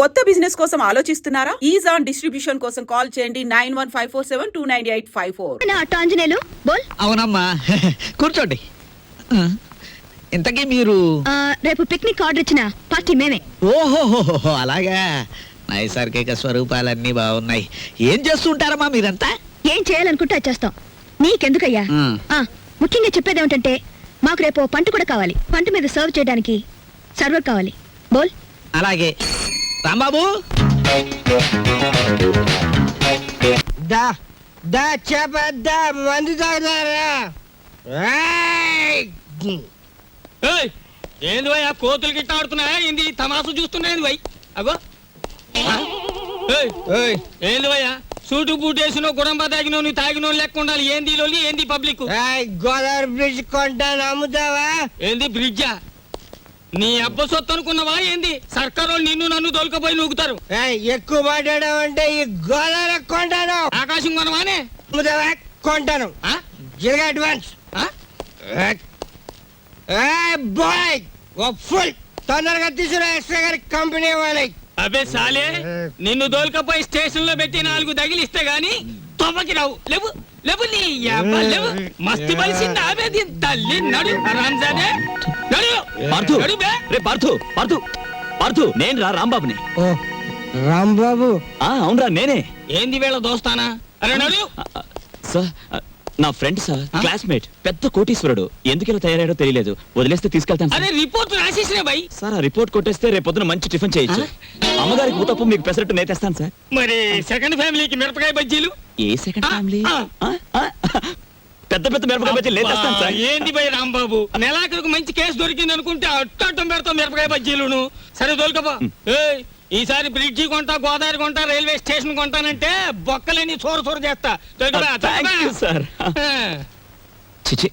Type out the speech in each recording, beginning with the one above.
కొత్త బిజినెస్ కోసం ఆలోచిస్తున్నారా? ఈజ్ ఆన్ డిస్ట్రిబ్యూషన్ కోసం కాల్ చేయండి. Nine one five four seven two nine eight five four. Anjaneyulu బోల్. అవునమ్మా. కూర్చోండి. ఇంతకీ మీరు రేపు పిక్నిక్ ఆర్డర్ ఇచ్చిన పార్టీ మేమే. ఓహోహోహో అలాగా. నైసర్గిక స్వరూపాలన్నీ బాగున్నాయి. ఏం చేస్తుంటారమ్మా మీరంతా? ఏం చేయాలనుకుంటే అది చేస్తాం. నీకెందుకయ్యా? ముఖ్యంగా చెప్పేది ఏమిటంటే మాకు రేపు పంట కూడా కావాలి. పంట మీద సర్వ్ చేయడానికి సర్వర్ కావాలి. బోల్. అలాగే. రాంబాబు? దా దా చేప దా మందు తాగుతారా ఏయ్! ఏయ్, ఏంది భయ్ ఆ కోతులు గిట్ట ఆడుతున్నాయా? ఏంది తమాసు చూస్తున్నాయి భయ్ అగో. ఆ? ఏయ్, ఏయ్! ఏంది భయ్యా? సూటు బూట్ వేసినో గుడంబ తాగినో నువ్వు తాగినో లెక్క ఉండాలి. ఏంది లోలి ఏంది పబ్లిక్? గోదావరి బ్రిడ్జ్ కొంటాను అమ్ముతావా ఏంది బ్రిడ్జా? నీ అబ్బ సొత్తు అనుకున్నావా ఏంది? సర్కారు నిన్ను నన్ను తోలుకపోయి నూగుతారు. ఎక్కువ మాట్లాడావంటే ఈ గోదావరి కొంటాను ఆకాశం కొనవానే? కొంటాను అడ్వాన్స్? బాయ్! ఫుల్! తొందరగా తీసుకురా ఎక్స్ట్రా గారి కంపెనీ వాళ్ళకి అబే సాలే నిన్ను దోలుకపోయి స్టేషన్లో పెట్టి నాలుగు తగిలిస్తే గాని తొమ్మకి రావు. లేవు లేవు నీ లేవు. మస్తి బలిసింది ఆమె దీని తల్లి నడు రంజానే. నడు. పార్థు! బే రే పార్థు! పార్థు! పార్థు! నేను రా రాంబాబుని. ఓ రాంబాబు! ఆ అవునరా నేనే. ఏంది వేళ దోస్తానా? అరే నడు! సార్ నా ఫ్రెండ్ సార్ క్లాస్మేట్. పెద్ద కోటీశ్వరుడు. ఎందుకు ఇలా తయారయ్యాడో తెలియలేదు. వదిలేస్తే తీసుకెళ్తాను అరే సార్. రిపోర్ట్ రాసేసిన భయ్ సార్ ఆ రిపోర్ట్ కొట్టేస్తే రేపు పొద్దున మంచి టిఫిన్ చేయొచ్చు. అమ్మగారికి ఊతప్పు మీకు పెసరట్టు నేతేస్తాను సార్. మరి సెకండ్ ఫ్యామిలీకి మిరపకాయ బజ్జీలు? ఏ సెకండ్ ఫ్యామిలీ? ఆ. ఆ, ఆ, పెద్ద పెద్ద మిరపకాయ బజ్జీలు అబ్బా, సార్. ఏంది భయ్ రాంబాబు? నెలాఖరికి మంచి కేసు దొరికింది అనుకుంటే అట్టం పెడతాం మిరపకాయ బజ్జీలును. సరే దొరకబా ఏయ్ ఈసారి బ్రిడ్జి కొంటా గోదావరి కొంటా రైల్వే స్టేషన్ కొంటానంటే బొక్కలేని చోర చోర చేస్తా. యూ సార్ ఆ. చిచి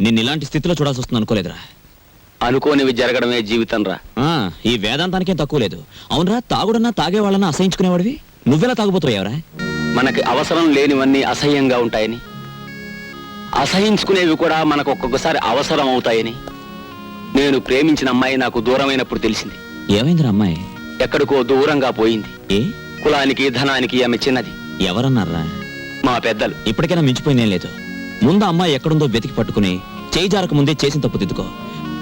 నిన్ను ఇలాంటి స్థితిలో చూడాల్సి వస్తుంది అనుకోలేదురా. అనుకోనివి జరగడమే జీవితం రా. ఆ, ఈ వేదాంతానికేం తక్కువ లేదు. అవునరా తాగుడన్నా తాగేవాళ్ళన్నా అసహించుకునేవాడివి? నువ్వెలా తాగుపోతావురా మనకి అవసరం లేనివన్నీ అసహ్యంగా ఉంటాయని. అసహించుకునేవి కూడా మనకు ఒక్కొక్కసారి అవసరం అవుతాయని. నేను ప్రేమించిన అమ్మాయి నాకు దూరమైనప్పుడు తెలిసింది. ఏమైందిరా అమ్మాయి? ఎక్కడికో దూరంగా పోయింది. ఏ? కులానికి ధనానికి ఆమె చిన్నది. ఎవరన్నారా మా పెద్దలు. ఇప్పటికైనా మించిపోయినేం లేదు. ముందు అమ్మాయి ఎక్కడుందో వెతికి పట్టుకుని చేయి జారక ముందే చేసిన తప్పు దిద్దుకో.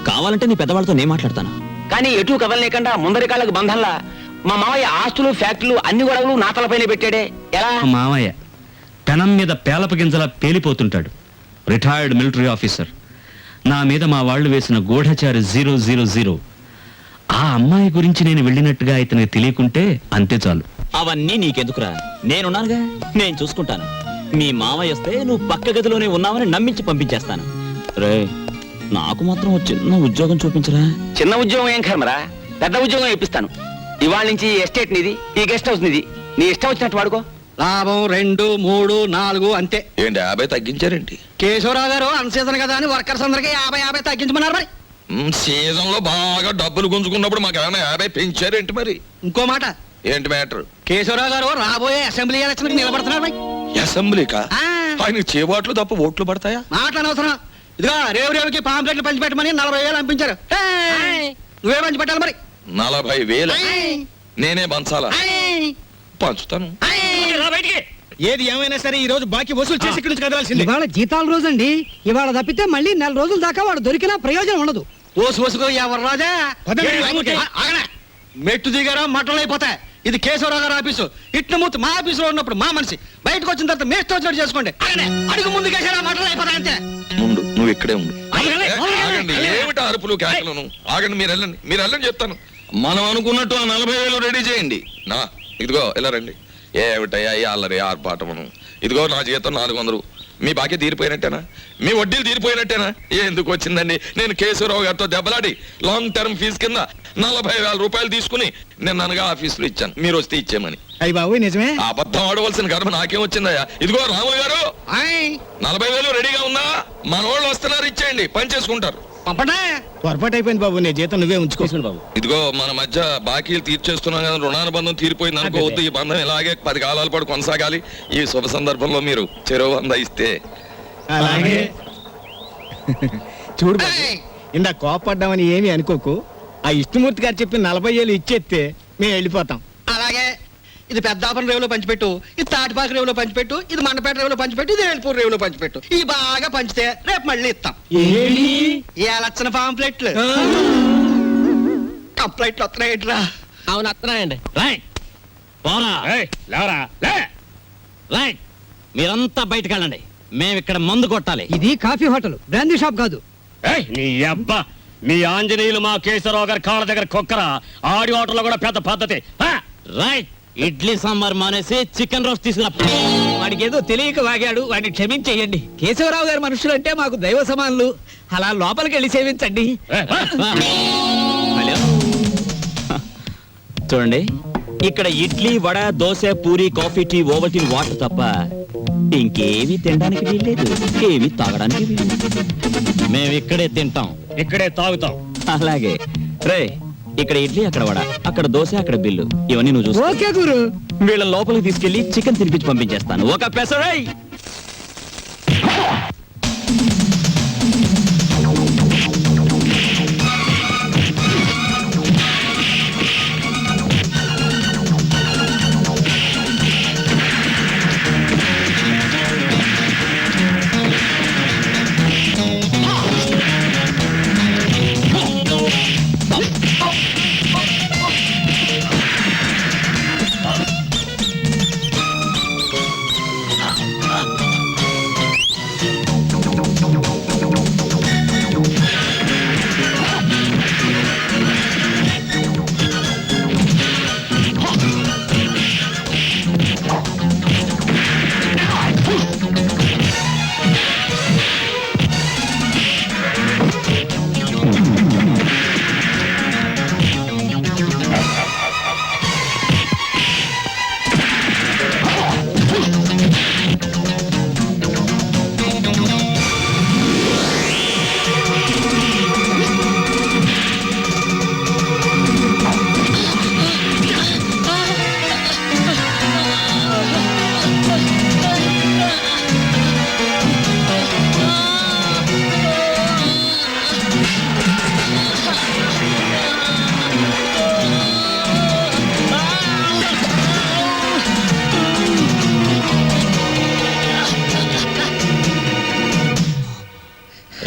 కావాలంటే నీ పెద్దవాళ్ళతో నేను మాట్లాడతాను. కానీ ఎటు కదలలేకుండా ముందరి కాళ్ళకు బంధంలా మా మావయ్య ఆస్తులు ఫ్యాక్టరీలు అన్ని గొడవలు నా తలపైన పెట్టాడే. ఎలా? మా మామయ్య పెనం మీద పేలప గింజలా పేలిపోతుంటాడు. రిటైర్డ్ మిలిటరీ ఆఫీసర్ నా మీద మా వాళ్ళు వేసిన గూఢచారి జీరో జీరో జీరో. ఆ అమ్మాయి గురించి నేను వెళ్ళినట్టుగా ఇతనికి తెలియకుంటే అంతే చాలు. అవన్నీ నీకెందుకురా? నేనున్నానుగా? నేను చూసుకుంటాను. మీ మామయ్య వస్తే నువ్వు పక్క గదిలోనే ఉన్నావని నమ్మించి పంపించేస్తాను. రే నాకు మాత్రం ఓ చిన్న ఉద్యోగం చూపించరా? చిన్న ఉద్యోగం ఏం కర్మరా? పెద్ద ఉద్యోగం ఇప్పిస్తాను. ఇవాళ నుంచి ఈ ఎస్టేట్ నిది ఈ గెస్ట్ హౌస్ నిది. నీ ఇష్టం వచ్చినట్టు వాడుకో. లాభం రెండు మూడు నాలుగు అంతే. ఏంటి యాభై తగ్గించారేంటి? కేశవరావు గారు అన్సీజన్ కదా అని వర్కర్స్ అందరికి యాభై యాభై తగ్గించమన్నారు మరి. సీజన్లో బాగా డబ్బులు గుంజుకున్నప్పుడు మాకు ఏమైనా యాభై పెంచారేంటి మరి? ఇంకో మాట. ఏంటి మ్యాటర్? కేశవరావు గారు రాబోయే అసెంబ్లీ ఎలక్షన్ నిలబడుతున్నారు మరి. అసెంబ్లీకా? ఆ. ఆయన చేబాట్లు తప్ప ఓట్లు పడతాయా? మాట్లాడనవసరం. ఇదిగో రేవు రేవుకి పాంప్లెట్లు పంచిపెట్టమని నలభై వేలు పంపించారు ఏయ్! నువ్వే పంచి పెట్టాలి మరి. నలభై వేలు! నేనే పంచాలా! పంచుతాను. ఏది ఏమైనా సరే ఈ రోజు బాకీ వసూలు చేసి ఇక్కడి నుంచి కదలాల్సింది. ఇవాళ జీతాల రోజండి. ఇవాళ తప్పితే మళ్ళీ నెల రోజుల దాకా వాడు దొరికినా ప్రయోజనం ఉండదు. ఓసు వసుకో ఎవరు రాజా. మెట్టు దిగారా మట్టలు అయిపోతాయి. ఇది కేశవరావు గారు ఆఫీసు. ఇట్ల మూర్తి మా ఆఫీసులో ఉన్నప్పుడు మా మనిషి. బయటకు వచ్చిన తర్వాత మేస్తో వచ్చినట్టు చేసుకోండి. ఆగనే. అడుగు ముందు కేసారా మట్టలు అయిపోతాయి అంతే. ముందు నువ్వు ఇక్కడే ఉండు. ఏమిటి అరుపులు కేకలను? ఆగండి మీరు వెళ్ళండి మీరు వెళ్ళండి చెప్తాను. మనం అనుకున్నట్టు ఆ నలభై వేలు రెడీ చేయండి. నా ఇదిగో ఇలా రండి. ఏమిటయ్యా ఈ అల్లరి ఆర్పాటమును ఇదిగో నా జీతం నాలుగు వందలు. మీ బాకీ తీరిపోయినట్టేనా? మీ వడ్డీలు తీరిపోయినట్టేనా? ఎందుకు వచ్చిందండి? నేను కేశవరావు గారితో దెబ్బలాడి లాంగ్ టర్మ్ ఫీజు కింద నలభై వేల రూపాయలు తీసుకుని నేను అనగా ఆఫీసులో ఇచ్చాను. మీరు వస్తే ఇచ్చేమని అయ్యి బాబు నిజమే? అబద్ధం ఆడవలసిన కర్మ నాకేం వచ్చిందయ్యా? ఇదిగో రాములు గారు నలభై వేలు రెడీగా ఉందా మన వాళ్ళు వస్తున్నారు ఇచ్చేయండి. పని చేసుకుంటారు. పంపండి. పొరపాటు అయిపోయింది బాబు నీ జీతం నువ్వే ఉంచుకో. బాబు. ఇదిగో మన మధ్య బాకీలు తీర్చేస్తున్నాం కదా రుణానుబంధం తీరిపోయింది అనుకోవద్దు ఈ బంధం ఇలాగే పది కాలాల పాటు కొనసాగాలి. ఈ శుభ సందర్భంలో మీరు చెరువు వంద ఇస్తే. అలాగే. చూడు బాబు, ఇందా కోపడ్డామని ఏమీ అనుకోకు. ఆ ఇష్టమూర్తి గారు చెప్పిన నలభై ఏళ్ళు ఇచ్చేస్తే మేము వెళ్ళిపోతాం. ఇది పెద్దాపురం రేవులో పంచిపెట్టు ఇది తాటిపాక రేవులో పంచిపెట్టు ఇది మండపేట రేవులో పంచిపెట్టు ఇది వేల్పూర్ రేవులో పంచిపెట్టు. ఈ బాగా పంచితే రేపు మళ్ళీ ఇస్తాం. ఏ లక్షణ పాంప్లెట్లు. కంప్లైంట్లు వస్తున్నాయిట్రా? అవును వస్తున్నాయండి. రైట్. పోరా. లేవరా. లే. రైట్. మీరంతా బయటకు వెళ్ళండి. మేము ఇక్కడ మందు కొట్టాలి. ఇది కాఫీ హోటల్ బ్రాందీ షాప్ కాదు. ఏయ్, నీ అబ్బా. మీ ఆంజనేయులు మా కేశవరావు గారి కాళ్ళ దగ్గర కుక్కరా. ఆడి హోటల్లో కూడా పెద్ద పద్ధతి. ఆ! రైట్. ఇడ్లీ సాంబార్ మానేసి చికెన్ రోస్ట్ తీసుకురా. వాడికి ఏదో తెలియక వాగాడు వాడిని క్షమించేయండి. కేశవరావు గారి మనుషులు అంటే మాకు దైవ సమానులు. అలా లోపలికి వెళ్ళి సేవించండి! హలో. చూడండి ఇక్కడ idli vada dosa puri coffee tea Ovaltine water తప్ప ఇంకేమీ తినడానికి వీల్లేదు. ఏమీ తాగడానికి వీల్లేదు. మేము ఇక్కడే తింటాం. ఇక్కడే తాగుతాం. అలాగే. రే ఇక్కడ ఇడ్లీ అక్కడ వడ అక్కడ దోశ అక్కడ బిల్లు. ఇవన్నీ నువ్వు చూసుకో. ఓకే గురు. వీళ్ళ లోపలికి తీసుకెళ్ళి చికెన్ తినిపించి పంపించేస్తాను. ఒక పెసరై!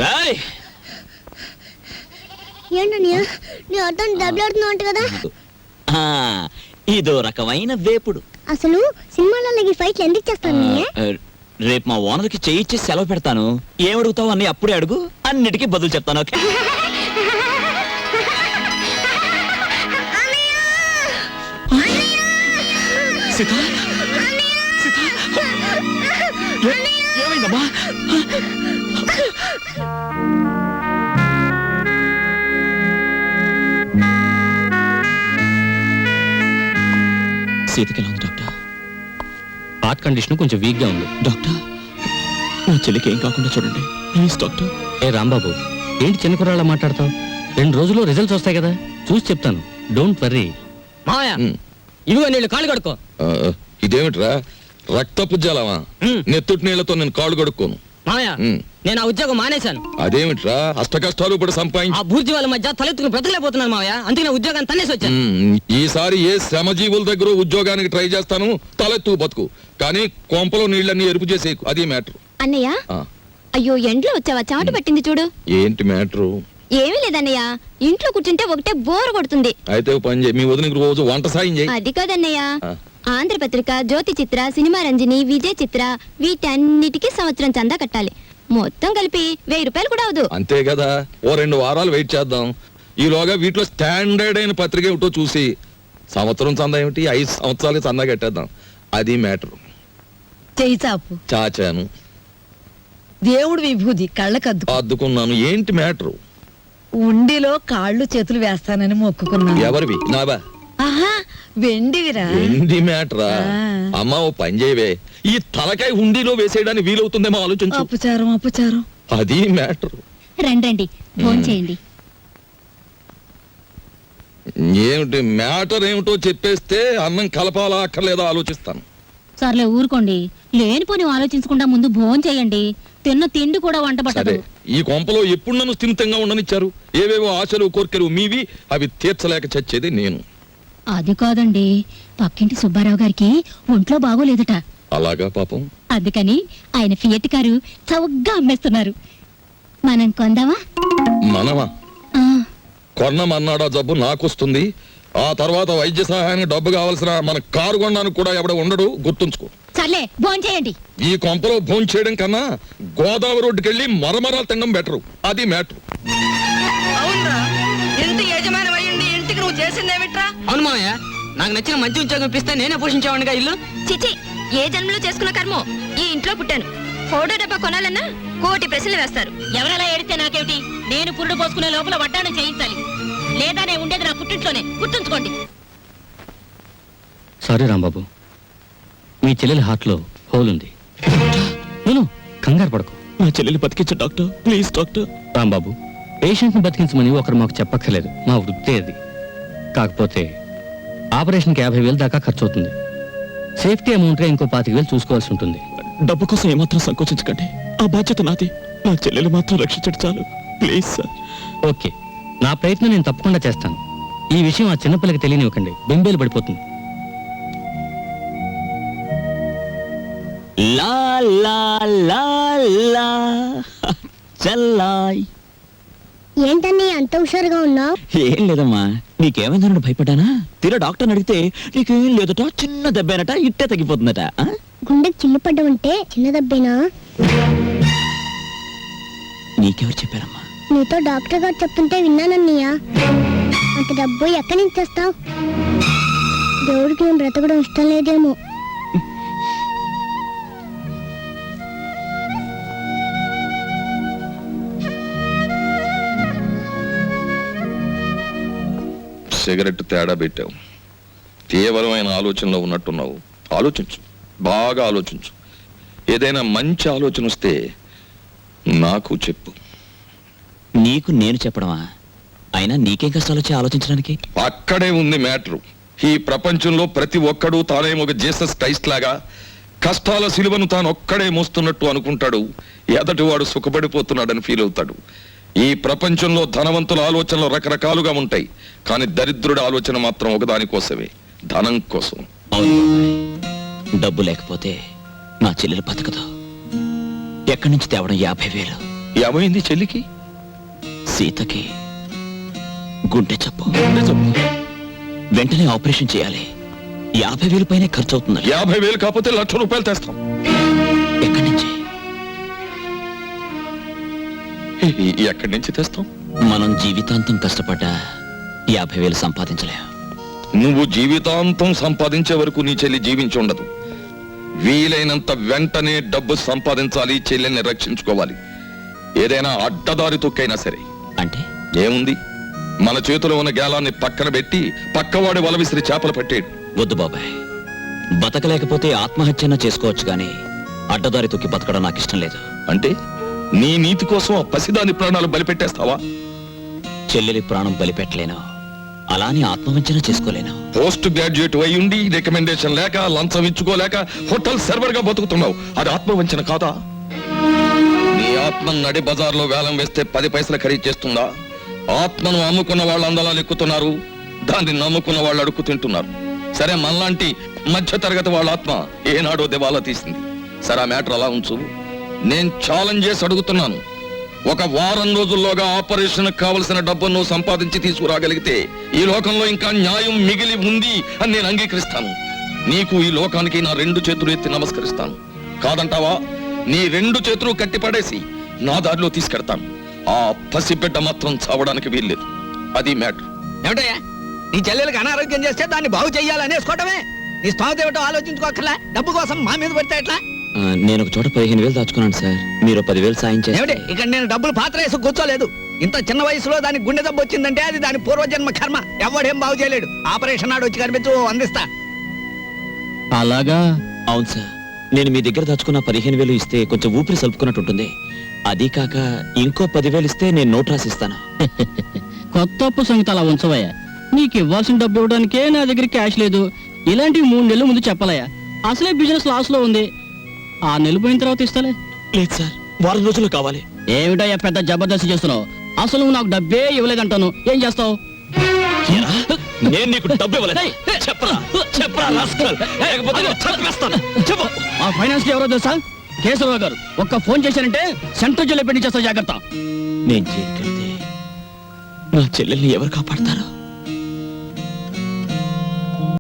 రాయ్! ఏంటన్నయ్య నీ అర్థం దెబ్బలాడుతున్నావు అంట కదా? ఆ, ఇదో రకమైన వేపుడు. అసలు సినిమాలలో ఈ ఫైట్లు ఎందుకు చేస్తాను ఆ, రేపు మా ఓనర్కి చేయిచ్చి సెలవు పెడతాను. ఏమడుగుతావు అన్ని అప్పుడే అడుగు. అన్నిటికీ బదులు చెప్తాను ఓకే? సీత సీత ఏ- హార్ట్ కండిషన్ కొంచెం వీక్గా ఉంది. డాక్టర్ నా చెల్లికి ఏం కాకుండా చూడండి. Please doctor. ఏ రాంబాబు ఏంటి చిన్న కుర్రాళ్ళ మాట్లాడతావు? రెండు రోజుల్లో రిజల్ట్స్ వస్తాయి కదా. చూసి చెప్తాను. డోంట్ వర్రీ మాయా ఇదిగో నీళ్ళు కాళ్ళు కడుక్కో. ఇదేమిట్రా? రక్తపు జలమా. నెత్తుటి నీళ్ళతో నేను కాళ్ళు కడుక్కోను. మాయా. నేను ఆ ఉద్యోగం మానేశాను. అదేమిట్రా? అష్ట కష్టాలు ఇప్పుడు ఆ సంపాదించి బూర్జీ వాళ్ళ మధ్య తలెత్తుకుని బ్రతకలేకపోతున్నాను మావయ్య. అందుకే నా ఉద్యోగాన్ని తన్నేసి వచ్చాను. ఈసారి ఏ శ్రమజీవుల దగ్గర ఉద్యోగానికి ట్రై చేస్తాను తలెత్తు బతుకు. కానీ కొంపలో నీళ్ళన్నీ ఎరుపు చేసేకు అది మ్యాటర్. అన్నయ్య? అయ్యో ఎండ్లో వచ్చావా? చెమట పట్టింది చూడు. ఏంటి మ్యాటరు? ఏమీ లేదన్నయ్య. ఇంట్లో కూర్చుంటే ఒకటే బోర్ కొడుతుంది. అయితే ఓ పని చేయి. మీ వదినకి రోజు వంట సాయం చేయి. అది కాదన్నయ్య. ఆ. ఆంధ్రపత్రిక జ్యోతి చిత్ర సినిమా రంజని విజయ్ చిత్ర వీటన్నిటికీ సంవత్సరం చందా కట్టాలి. మొత్తం కలిపి వెయ్యి రూపాయలు కూడా అవదు. అంతే కదా ఓ రెండు వారాలు వెయిట్ చేద్దాం. ఈలోగా వీటిలో స్టాండర్డ్ అయిన పత్రిక ఏమిటో చూసి సంవత్సరం చందా ఏమిటి? ఐదు సంవత్సరాలకి చందా కట్టేద్దాం. అది మ్యాటర్. చేయి చాపు. చాచాను. దేవుడు విభూది కళ్ళకద్దు. అద్దుకున్నాను. ఏంటి మ్యాటర్? ఉండిలో కాళ్ళు చేతులు వేస్తానని మొక్కుకున్నాను. ఎవరివి? నావా? ఆహా వెండివిరా. ఏంటి మ్యాటరా. ఆ. అమ్మా ఓ పని చేయవే. ఈ తలకాయ హుండీలో వేసేయడానికి వీలవుతుందేమో ఆలోచించు. అపచారం అపచారం. అది మ్యాటర్. రండి రండి భోంచేయండి ఏమిటి మ్యాటర్ ఏమిటో చెప్పేస్తే అన్నం కలపాలా అక్కర్లేదా ఆలోచిస్తాను. సర్లే ఊరుకోండి. లేనిపోని ఆలోచించకుండా ముందు భోజనం చేయండి. తిన్న తిండి కూడా వంట సరే పట్టదు ఈ కొంపలో ఎప్పుడు నన్ను స్థిమితంగా ఉండనిచ్చారు? ఏవేవో ఆశలు కోర్కెలు మీవి అవి తీర్చలేక చచ్చేది నేను. అది కాదండి. పక్కింటి సుబ్బారావు గారికి ఒంట్లో బాగోలేదట. అలాగా పాపం? అందుకని ఆయన ఫియట్ కారు చౌకగా అమ్మేస్తున్నారు. మనం కొందామా? మనమా? ఆ, కొన్నమన్నాడా జబ్బు నాకొస్తుంది. ఆ తర్వాత వైద్య సహాయానికి డబ్బు కావాల్సిన మన కారు కొనడానికి కూడా ఎవడ ఉండడు. గుర్తుంచుకో. సర్లే భోంచేయండి. ఈ కొంపలో భోంచేయడం చేయడం కన్నా గోదావరి రోడ్డుకి వెళ్ళి మరమరాలు తినడం బెటరు. అది మ్యాటర్. అవునరా చేసిందేమిట్రా? అవును మామయ్య. నాకు నచ్చిన మంచి ఉద్యోగం ఇప్పిస్తే నేనే పోషించేవాడిగా ఇల్లు. చిచి ఏ జన్మలో చేసుకున్న కర్మో? ఈ ఇంట్లో పుట్టాను. ఫోటో డబ్బా కొనాలన్నా కోటి ప్రశ్నలు వేస్తారు. ఎవరెలా ఏడితే నాకేమిటి? నేను పురుడు పోసుకునే లోపల వడ్డాణం చేయించాలి. లేదా నేను ఉండేది నా పుట్టింట్లోనే. గుర్తుంచుకోండి. సారీ రాంబాబు. మీ చెల్లెలి హార్ట్లో హోల్ ఉంది. నేను కంగారు పడకు. నా చెల్లెలు బతికించు డాక్టర్. Please doctor. రాంబాబు పేషెంట్ని బతికించమని ఒకరు మాకు చెప్పక్కర్లేదు. మా వృత్తి అది. కాకపోతే ఆపరేషన్కి యాభై వేలు దాకా ఖర్చు అవుతుంది సేఫ్టీ అమౌంట్గా ఇంకో పాతిక వేలు చూసుకోవాల్సి ఉంటుంది. డబ్బు కోసం ఏమాత్రం సంకోచించకండి. ఆ బాధ్యత నాది. నా చెల్లెలు మాత్రం రక్షించడు చాలు. Please sir. ఓకే. నా ప్రయత్నం నేను తప్పకుండా చేస్తాను. ఈ విషయం ఆ చిన్నపిల్లకి తెలియనివ్వకండి. బెంబేలు పడిపోతుంది. లా లా లా లా. చల్లాయ్. ఏంటని అంత హుషారుగా ఉన్నావు? ఏం లేదమ్మా. నీకేమైందన్నట్టు భయపడ్డానా? తీరా డాక్టర్ని అడిగితే నీకేం లేదట చిన్న దెబ్బేనట ఇట్టే తగ్గిపోతుందట ఆ? గుండెకి చిల్లు పడ్డమంటే చిన్న దెబ్బేనా? నీకెవరు చెప్పారమ్మా? నీతో డాక్టర్ గారు చెప్తుంటే విన్నానన్నయ్య అంత డబ్బు ఎక్కడి నుంచి తెస్తావు? దేవుడికి నేను బ్రతకడం ఇష్టం లేదేమో. సిగరెట్ తేడా పెట్టావు. తీవ్రమైన ఆలోచనలో ఉన్నట్టున్నావు. ఆలోచించు. బాగా ఆలోచించు. ఏదైనా మంచి ఆలోచన వస్తే నాకు చెప్పు. నీకు నేను చెప్పడమా? అయినా నీకేం కష్టాలు వచ్చి ఆలోచించడానికి? అక్కడే ఉంది మ్యాటరు. ఈ ప్రపంచంలో ప్రతి ఒక్కడూ తానే ఒక జీసస్ క్రైస్ట్ లాగా కష్టాల సిలువను తాను ఒక్కడే మోస్తున్నట్టు అనుకుంటాడు. ఎదటివాడు సుఖపడిపోతున్నాడని ఫీల్ అవుతాడు. ఈ ప్రపంచంలో ధనవంతుల ఆలోచనలు రకరకాలుగా ఉంటాయి కానీ దరిద్రుడి ఆలోచన మాత్రం ఒకదానికోసమే ధనం కోసం. డబ్బు లేకపోతే నా చెల్లెలు బతకదు. ఎక్కడి నుంచి తేవడం యాభై వేలు? ఏమైంది చెల్లికి? సీతకి గుండె చెప్పు వెంటనే ఆపరేషన్ చేయాలి. యాభై వేలు పైనే ఖర్చు అవుతుంది యాభై వేలు కాకపోతే లక్ష రూపాయలు తెస్తాం. ఎక్కడి నుంచి? ఎక్కడి నుంచి తెస్తాం? మనం జీవితాంతం కష్టపడ్డా యాభై వేలు సంపాదించలేం. నువ్వు జీవితాంతం సంపాదించే వరకు నీ చెల్లి జీవించి ఉండదు. వీలైనంత వెంటనే డబ్బు సంపాదించాలి చెల్లెల్ని రక్షించుకోవాలి. ఏదైనా అడ్డదారి తొక్కైనా సరే. అంటే? ఏముంది? మన చేతిలో ఉన్న గేలాన్ని పక్కన పెట్టి పక్కవాడి వల విసిరి చేపలు పట్టేడు వద్దు బాబాయ్. బతకలేకపోతే ఆత్మహత్యన చేసుకోవచ్చు కానీ అడ్డదారి తొక్కి బతకడం నాకు ఇష్టం లేదు. అంటే? నీ నీతి కోసం ఆ పసిదాని ప్రాణాలు బలిపెట్టేస్తావా? చెల్లెలి ప్రాణం బలిపెట్టలేను? అలాని ఆత్మవంచన చేసుకోలేను? పోస్ట్ గ్రాడ్యుయేట్ అయి ఉండి రికమెండేషన్ లేక లంచం ఇచ్చుకోలేక హోటల్ సర్వర్గా బతుకుతున్నావు. అది ఆత్మవంచన కాదా? నీ ఆత్మ నడి బజార్లో వేలం వేస్తే పది పైసలు ఖరీదు చేస్తుందా? ఆత్మను అమ్ముకున్న వాళ్ళు అందలాలు ఎక్కుతున్నారు దాన్ని నమ్ముకున్న వాళ్ళు అడుక్కు తింటున్నారు. సరే మనలాంటి మధ్య తరగతి వాళ్ళ ఆత్మ ఏనాడో దివాలా తీసింది. సరే ఆ మ్యాటర్ అలా ఉంచు. నేను ఛాలెంజ్ చేసి అడుగుతున్నాను. ఒక వారం రోజుల్లోగా ఆపరేషన్ కావలసిన డబ్బును సంపాదించి తీసుకురాగలిగితే ఈ లోకంలో ఇంకా న్యాయం మిగిలి ఉంది అని నేను అంగీకరిస్తాను. నీకు ఈ లోకానికి నా రెండు చేతులు ఎత్తి నమస్కరిస్తాను. కాదంటావా? నీ రెండు చేతులు కట్టిపడేసి నా దారిలో తీసుకెడతాను. ఆ పసిబిడ్డ మాత్రం చావడానికి వీల్లేదు. అది మ్యాటర్ ఏమిటయ్యా? నీ చెల్లెలకు అనారోగ్యం చేస్తే దాన్ని బాగు చెయ్యాలనేసుకోవటమే నీ స్థానం ఏమిటో ఆలోచించుకోకర్లా? డబ్బు కోసం మా మీద పడితే ఎట్లా? నేను ఒక చోట పదిహేను వేలు దాచుకున్నాను సార్. మీరు పదివేలు సాయం చేస్తే ఇక్కడ నేను డబ్బులు పాత్ర వేసి కూర్చోలేదు. ఇంత చిన్న వయసులో దానికి గుండె దెబ్బ వచ్చిందంటే అది దాని పూర్వజన్మ కర్మ. ఎవడేం బాగు చేయలేడు. ఆపరేషన్ నాడు వచ్చి కనిపించు అందిస్తా. అలాగా? అవును సార్. నేను మీ దగ్గర దాచుకున్న పదిహేను వేలు ఇస్తే కొంచెం ఊపిరి సలుపుకున్నట్టు ఉంటుంది. అది కాక ఇంకో పదివేలు ఇస్తే నేను నోట్ రాసిస్తాను. కొత్త అప్పు సంగతి అలా ఉంచవయ్యా. నీకు ఇవ్వాల్సిన డబ్బు ఇవ్వడానికే నా దగ్గర క్యాష్ లేదు. ఇలాంటివి మూడు నెలల ముందు చెప్పలయ్యా. అసలే బిజినెస్ లాస్లో ఉంది. ఆ నెలలు పోయిన తర్వాత ఇస్తలే. లేదు సార్ వారం రోజులు కావాలి. ఏమిటయ్యా పెద్ద జబర్దస్త్ చేస్తున్నావు? అసలు నువ్వు నాకు డబ్బే ఇవ్వలేదంటాను. ఏం చేస్తావు? నేను నీకు డబ్బు ఇవ్వలేదు చెప్పరా చెప్పరా రాస్కల్. లేకపోతే నేను చంపేస్తాను చెప్పు. మా ఫైనాన్స్ ఎవరో తెలుసా? కేశవరావు గారు. ఒక్క ఫోన్ చేశారంటే సెంట్రల్ జైల్లో పెట్టి చేస్తా జాగ్రత్త. నేను చేయగలితే నా చెల్లెల్ని ఎవరు కాపాడతారు?